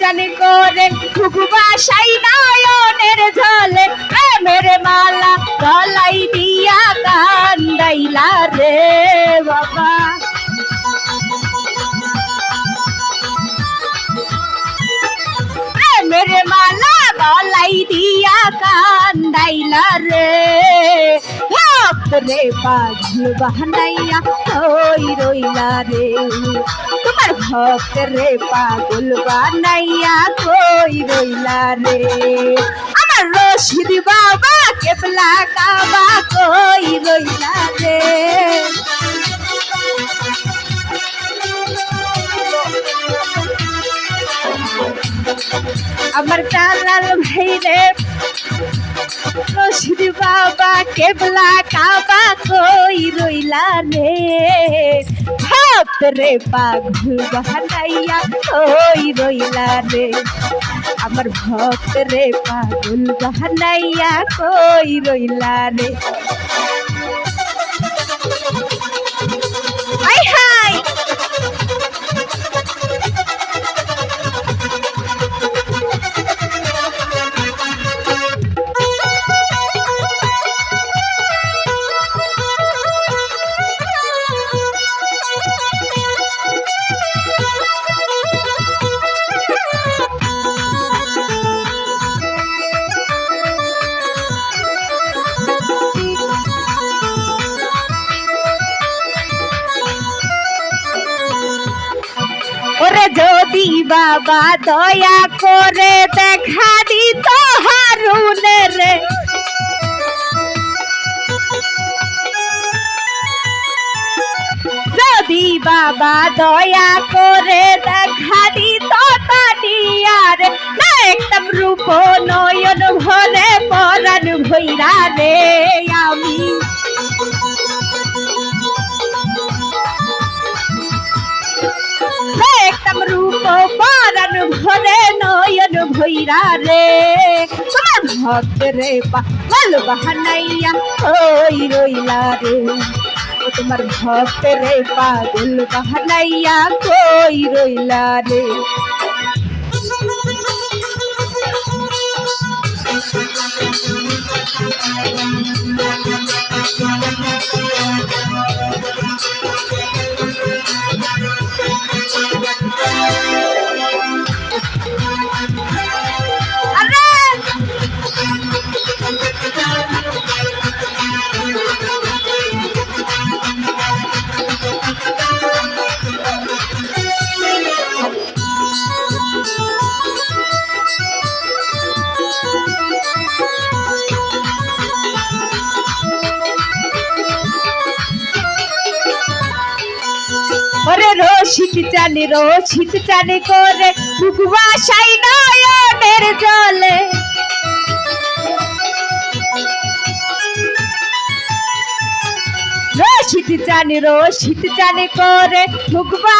চানি করে খুকুবা সাই নয়নের ঝলে, প্রেমের মালা গলাই দিয়া কান্দাইলা রে বাবা। প্রেমের মালা গলাই দিয়া কান্দাইলা রে রে পাগল বাহানাইয়া ওই রইলা রে। ভক্ত রে পাগল বানাইয়া কই রইলা রে? আমার রশিদ বাবা, কেবলা কাবা কই রইলা রে? আমার কালাল ভাই রে রশিদ বাবা কেবলা কাবা কই রইলা রে ভক্ত রে পাগল বাহানাইয়া কই রইলা রে আমার ভক্ত রে পাগল বাহানাইয়া কই রইলা রে যদি বাবা, দয়া করে দেখা দিত হারুনে রে। যদি বাবা, দয়া করে দেখা দিত তানিয়ার, না একদম রূপ নয়ন ভৈরা রে। তোমার ভক্ত রে পাগল বাহানাইয়া ওই রইলা রে। ও তোমার ভক্ত রে পাগল বাহানাইয়া কই রইলা রে। আরে ওরে রশিদ চানি রশিদ চানি করে ভুগবা রশিদ চানি শীত চানি করে ভুগবা